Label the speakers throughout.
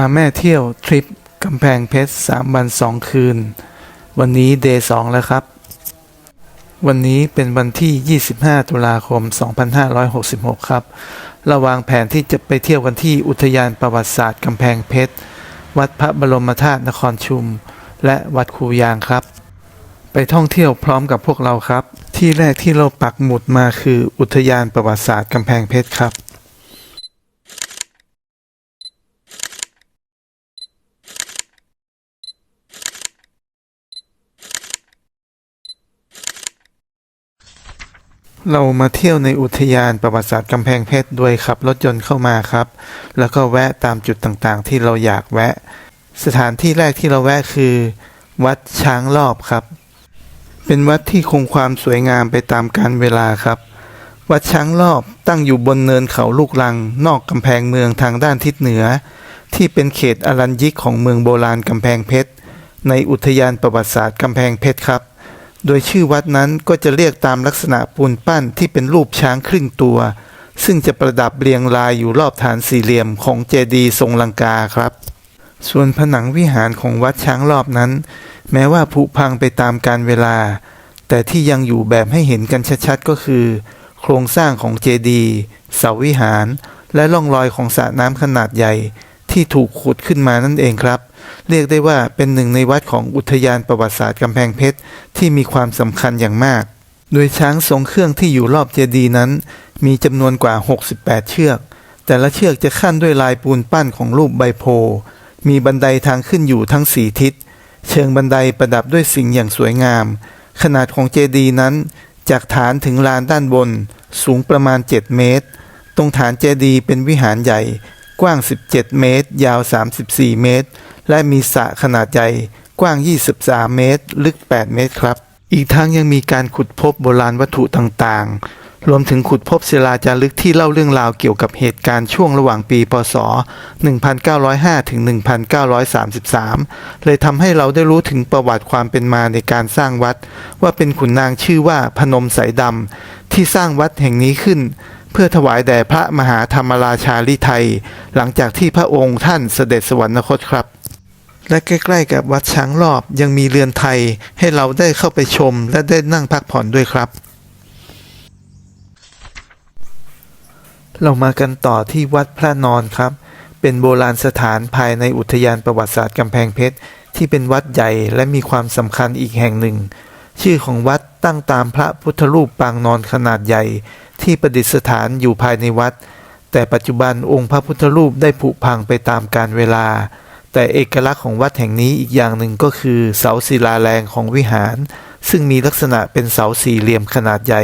Speaker 1: าแม่เที่ยวทริปกำแพงเพชร3วัน2คืน วันนี้เดย์2แล้วครับ วันนี้เป็นวันที่ 25 ตุลาคม 2566 ครับเราวางแผนที่จะไปเที่ยวกันที่อุทยานประวัติศาสตร์กำแพงเพชร วัดพระบรมธาตุนครชุม และวัดคูยางครับ ไปท่องเที่ยวพร้อมกับพวกเราครับ ที่แรกที่เราปักหมุดมาคืออุทยานประวัติศาสตร์กำแพงเพชรครับ เรามาเที่ยวในอุทยานประวัติศาสตร์กำแพงเพชรด้วยขับรถยนต์เข้ามาครับ แล้วก็แวะตามจุดต่างๆ ที่เราอยากแวะ สถานที่แรกที่เราแวะคือ วัดช้างรอบครับ เป็นวัดที่คงความสวยงามไปตามกาลเวลาครับ วัดช้างรอบตั้งอยู่บนเนินเขาลูกลัง นอกกำแพงเมืองทางด้านทิศเหนือ ที่เป็นเขตอรัญยิกของเมืองโบราณกำแพงเพชรในอุทยานประวัติศาสตร์กำแพงเพชรครับ โดยชื่อวัดนั้นก็จะเรียกตามลักษณะปูนปั้นที่เป็นรูปช้างครึ่งตัว ซึ่งจะประดับเรียงรายอยู่รอบฐานสี่เหลี่ยมของเจดีย์ทรงลังกาครับ ส่วนผนังวิหารของวัดช้างรอบนั้น แม้ว่าผุพังไปตามกาลเวลา แต่ที่ยังอยู่แบบให้เห็นกันชัดๆก็คือ โครงสร้างของเจดีย์เสาวิหาร และร่องรอยของสระน้ำขนาดใหญ่ ที่ถูกขุดขึ้นมานั่นเองครับ เรียกได้ว่าเป็นหนึ่งในวัดของอุทยานประวัติศาสตร์กำแพงเพชรที่มีความสำคัญอย่างมาก โดยช้างทรงเครื่องที่อยู่รอบเจดีย์นั้น มีจำนวนกว่า 68 เชือก แต่ละเชือกจะขั้นด้วยลายปูนปั้นของรูปใบโพ มีบันไดทางขึ้นอยู่ทั้งสี่ทิศ เชิงบันไดประดับด้วยสิ่งอย่างสวยงาม ขนาดของเจดีย์นั้น จากฐานถึงลานด้านบน สูงประมาณ 7 เมตร ตรงฐานเจดีย์เป็นวิหารใหญ่ กว้าง 17 เมตร ยาว 34 เมตร และมีสระขนาดใหญ่กว้าง 23 เมตร ลึก 8 เมตรครับ อีกทั้งยังมีการขุดพบโบราณวัตถุต่างๆ รวมถึงขุดพบศิลาจารึกที่เล่าเรื่องราวเกี่ยวกับเหตุการณ์ช่วงระหว่างปี พศ 1905 ถึง 1933 เลยทำให้เราได้รู้ถึงประวัติความเป็นมาในการสร้างวัด ว่าเป็นขุนนางชื่อว่าพนมสายดำที่สร้างวัดแห่งนี้ขึ้น เพื่อถวายแด่พระมหาธรรมราชาลิไทย หลังจากที่พระองค์ท่านเสด็จสวรรคตครับ และใกล้ๆกับวัดช้างรอบยังมีเรือนไทยให้เราได้เข้าไปชมและได้นั่งพักผ่อนด้วยครับ เรามากันต่อที่วัดพระนอนครับ เป็นโบราณสถานภายในอุทยานประวัติศาสตร์กำแพงเพชรที่เป็นวัดใหญ่และมีความสำคัญอีกแห่งหนึ่ง ชื่อของวัดตั้งตามพระพุทธรูปปางนอนขนาดใหญ่ ที่ประดิษฐานอยู่ภายในวัด แต่ปัจจุบันองค์พระพุทธรูปได้ผุพังไปตามกาลเวลา แต่เอกลักษณ์ของวัดแห่งนี้อีกอย่างหนึ่งก็คือ เสาศิลาแรงของวิหาร ซึ่งมีลักษณะเป็นเสาสี่เหลี่ยมขนาดใหญ่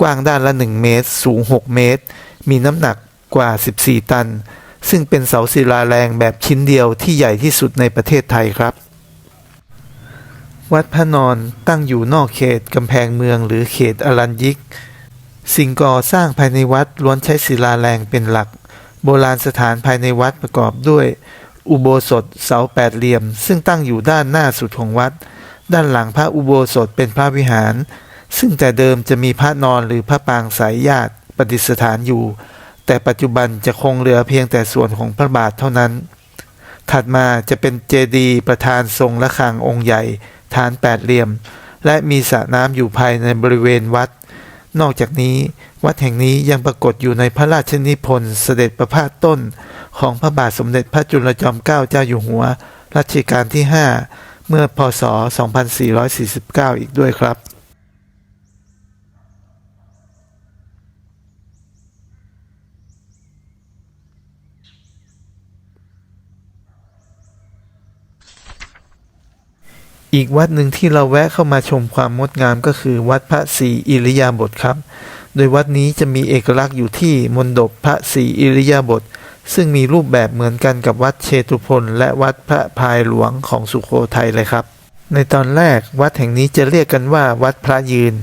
Speaker 1: กว้างด้านละ 1 เมตร สูง 6 เมตร มีน้ำหนักกว่า 14 ตัน ซึ่งเป็นเสาศิลาแรงแบบชิ้นเดียวที่ใหญ่ที่สุดในประเทศไทยครับวัดพระนอนตั้งอยู่นอกเขตกำแพงเมืองหรือเขตอรัญยิก สิ่งก่อสร้างภายในวัดล้วนใช้ศิลาแรงเป็นหลัก โบราณสถานภายในวัดประกอบด้วย อุโบสถเสาแปดเหลี่ยม ซึ่งตั้งอยู่ด้านหน้าสุดของวัด ด้านหลังพระอุโบสถเป็นพระวิหาร ซึ่งแต่เดิมจะมีพระนอนหรือพระปางสายญาติประดิษฐานอยู่ แต่ปัจจุบันจะคงเหลือเพียงแต่ส่วนของพระบาทเท่านั้น ถัดมาจะเป็นเจดีย์ประธานทรงระฆังองค์ใหญ่ ฐานแปดเหลี่ยม และมีสระน้ำอยู่ภายในบริเวณวัด นอกจากนี้ วัดแห่งนี้ยังปรากฏอยู่ในพระราชนิพนธ์เสด็จประพาสต้น ของพระบาทสมเด็จพระจุลจอมเกล้าเจ้าอยู่หัว รัชกาลที่ 5 เมื่อพศ 2449 อีกด้วยครับ อีกวัดหนึ่งที่เราแวะเข้ามาชมความงดงามก็คือวัดพระศรีอิริยาบถครับ โดยวัดนี้จะมีเอกลักษณ์อยู่ที่มณฑปพระศรีอิริยาบถซึ่งมีรูปแบบเหมือนกันกับวัดเชตุพนและวัดพระพายหลวงของสุโขทัยเลยครับ ในตอนแรกวัดแห่งนี้จะเรียกกันว่าวัดพระยืน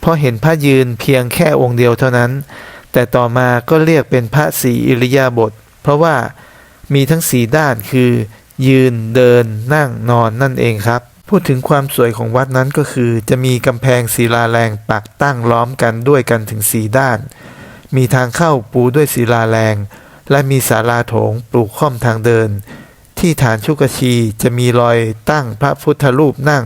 Speaker 1: เพราะเห็นพระยืนเพียงแค่องค์เดียวเท่านั้น แต่ต่อมาก็เรียกเป็นพระศรีอิริยาบถเพราะว่ามีทั้งสีด้านคือ ยืนเดินนั่งนอนนั่นเองครับ พูดถึงความสวยของวัดนั้นก็คือ จะมีกำแพงศิลาแรงปักตั้งล้อมกันด้วยกันถึงสีด้าน มีทางเข้าปูด้วยศิลาแรง และมีศาลาโถงปลูกค่อมทางเดิน ที่ฐานชุกชีจะมีรอยตั้งพระพุทธรูปนั่ง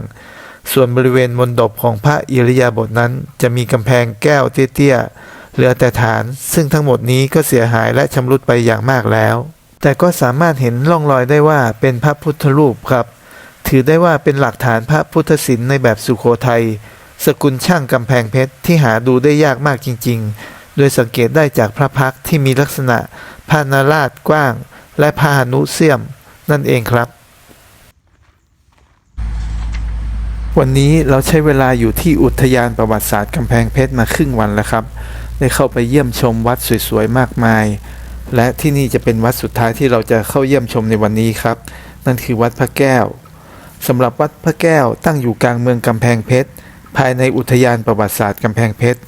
Speaker 1: ส่วนบริเวณมณฑปของพระอิริยาบถนั้น จะมีกำแพงแก้วเตี้ยๆเหลือแต่ฐาน ซึ่งทั้งหมดนี้ก็เสียหายและชำรุดไปอย่างมากแล้ว แต่ก็สามารถเห็นร่องรอยได้ว่าเป็นพระพุทธรูปครับ ถือได้ว่าเป็นหลักฐานพระพุทธศิลป์ในแบบสุโขทัยสกุลช่างกำแพงเพชรที่หาดูได้ยากมากจริง ๆ โดยสังเกตได้จากพระพักที่มีลักษณะพานาราชกว้าง และพาหนุเสียม นั่นเองครับ วันนี้เราใช้เวลาอยู่ที่อุทยานประวัติศาสตร์กำแพงเพชรมาครึ่งวันแล้วครับ ได้เข้าไปเยี่ยมชมวัดสวยๆมากมาย และที่นี่จะเป็นวัดสุดท้ายที่เราจะเข้าเยี่ยมชมในวันนี้ครับ นั่นคือวัดพระแก้ว สำหรับวัดพระแก้วตั้งอยู่กลางเมืองกำแพงเพชร ภายในอุทยานประวัติศาสตร์กำแพงเพชร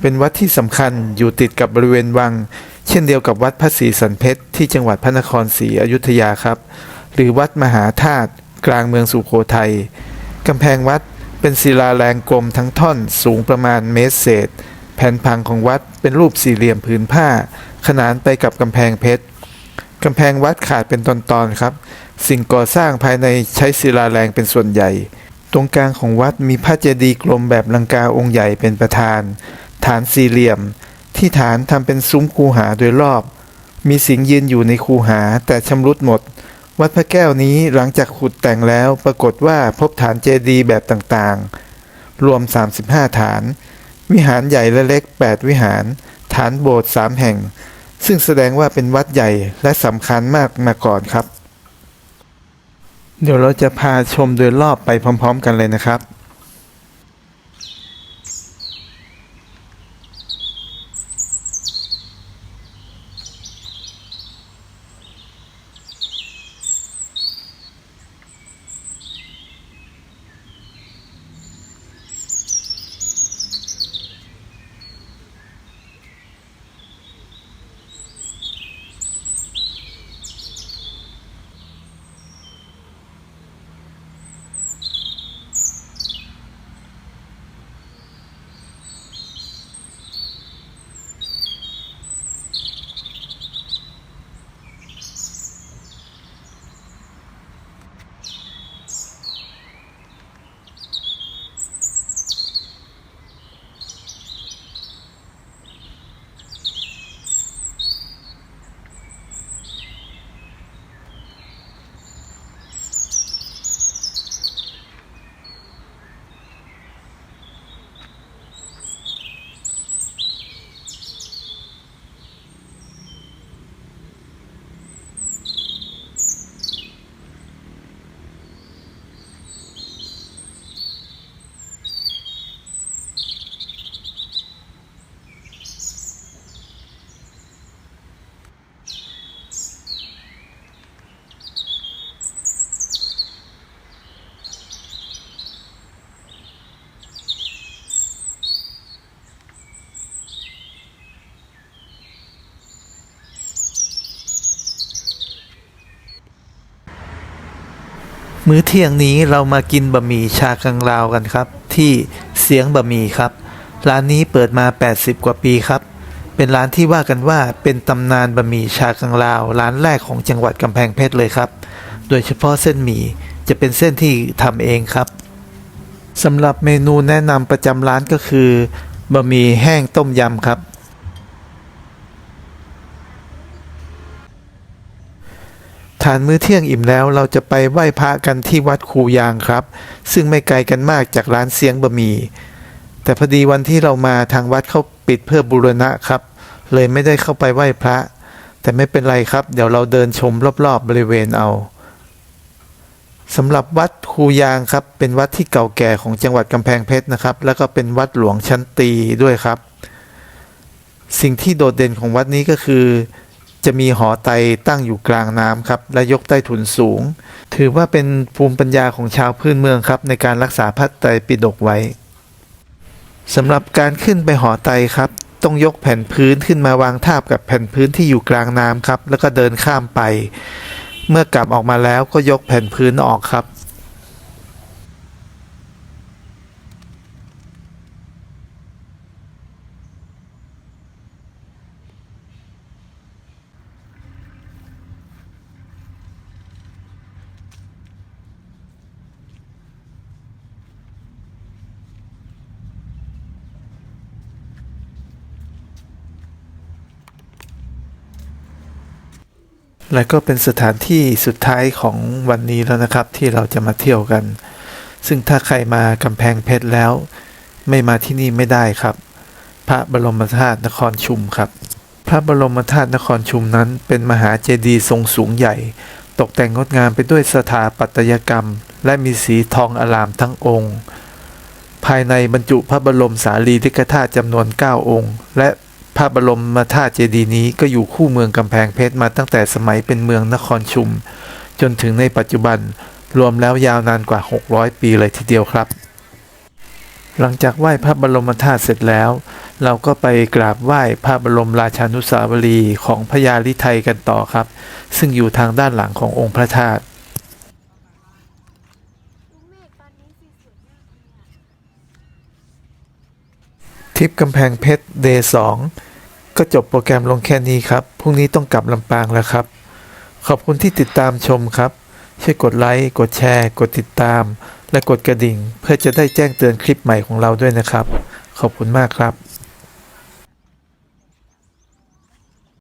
Speaker 1: เป็นวัดที่สำคัญอยู่ติดกับบริเวณวัง เช่นเดียวกับวัดพระศรีสันเพชรที่จังหวัดพระนครศรีอยุธยาครับ หรือวัดมหาธาตุกลางเมืองสุโขทัยกำแพงวัดเป็นศิลาแรงกลมทั้งท่อนสูงประมาณเมตรเศษ แผ่นพังของวัดเป็นรูปสี่เหลี่ยมผืนผ้า ขนานไปกับกำแพงเพชร กำแพงวัดขาดเป็นตอนๆครับ สิ่งก่อสร้างภายในใช้ศิลาแรงเป็นส่วนใหญ่ ตรงกลางของวัดมีพระเจดีย์กลมแบบลังกาองค์ใหญ่เป็นประธาน ฐานสี่เหลี่ยม ที่ฐานทำเป็นซุ้มคูหาโดยรอบ มีสิงห์ยืนอยู่ในคูหาแต่ชำรุดหมด วัดพระแก้วนี้หลังจากขุดแต่งแล้วปรากฏว่าพบฐานเจดีย์แบบต่างๆ รวม 35 ฐาน วิหารใหญ่และเล็ก 8 วิหาร ฐานโบสถ์3แห่ง ซึ่งแสดงว่าเป็นวัดใหญ่และสำคัญมากมาก่อนครับ เดี๋ยวเราจะพาชมโดยรอบไปพร้อม ๆ กันเลยนะครับ มื้อเที่ยงนี้เรามากินบะหมี่ชากังลาวกันครับ ที่เสียงบะหมี่ครับ ร้านนี้เปิดมา 80 กว่าปีครับ เป็นร้านที่ว่ากันว่าเป็นตำนานบะหมี่ชากังลาว ร้านแรกของจังหวัดกำแพงเพชรเลยครับ โดยเฉพาะเส้นหมี่จะเป็นเส้นที่ทำเองครับสำหรับเมนูแนะนำประจำร้านก็คือบะหมี่แห้งต้มยำครับ ทานมื้อเที่ยงอิ่มแล้วเราจะไปไหว้พระกันที่วัดคูยางครับ ซึ่งไม่ไกลกันมากจากร้านเสียงบะหมี่แต่พอดีวันที่เรามาทางวัดเขาปิดเพื่อบูรณะครับ เลยไม่ได้เข้าไปไหว้พระ แต่ไม่เป็นไรครับ เดี๋ยวเราเดินชมรอบๆบริเวณเอาสำหรับวัดคูยางครับ เป็นวัดที่เก่าแก่ของจังหวัดกำแพงเพชรนะครับ แล้วก็เป็นวัดหลวงชั้นตีด้วยครับ สิ่งที่โดดเด่นของวัดนี้ก็คือ จะมีหอไตตั้งอยู่กลางน้ำครับและยกใต้ถุนสูง ถือว่าเป็นภูมิปัญญาของชาวพื้นเมืองครับ ในการรักษาพระไตรปิฎกไว้สำหรับการขึ้นไปหอไตครับ ต้องยกแผ่นพื้นขึ้นมาวางทาบกับแผ่นพื้นที่อยู่กลางน้ำครับ แล้วก็เดินข้ามไป เมื่อกลับออกมาแล้วก็ยกแผ่นพื้นออกครับ และก็เป็นสถานที่สุดท้ายของวันนี้แล้วนะครับ ที่เราจะมาเที่ยวกัน ซึ่งถ้าใครมากำแพงเพชรแล้ว ไม่มาที่นี่ไม่ได้ครับ พระบรมธาตุนครชุมครับ พระบรมธาตุนครชุมนั้น เป็นมหาเจดีย์ทรงสูงใหญ่ ตกแต่งงดงามไปด้วยสถาปัตยกรรม และมีสีทองอลามทั้งองค์ ภายในบรรจุพระบรมสารีริกธาตุจำนวน 9 องค์ และ ระบรมธาตุเจดีย์นี้ก็อยู่คู่เมืองกำแพงเพชรมาตั้งแต่สมัยเป็นเมืองนครชุม จนถึงในปัจจุบันรวมแล้วยาวนานกว่า 600 ปีเลยทีเดียวครับ หลังจากไหว้พระบรมธาตุเสร็จแล้ว เราก็ไปกราบไหว้พระบรมราชานุสาวรีย์ของพญาลิไทยกันต่อครับ ซึ่งอยู่ทางด้านหลังขององค์พระธาตุ
Speaker 2: ลูกเมฆตอนนี้สีสวยมากเลยอะ
Speaker 1: ทริปกำแพงเพชรเดย์สอง ก็จบโปรแกรมลงแค่นี้ครับ พรุ่งนี้ต้องกลับลำปางแล้วครับ ขอบคุณที่ติดตามชมครับ ช่วยกดไลค์ กดแชร์ กดติดตาม และกดกระดิ่ง เพื่อจะได้แจ้งเตือนคลิปใหม่ของเราด้วยนะครับ ขอบคุณมากครับ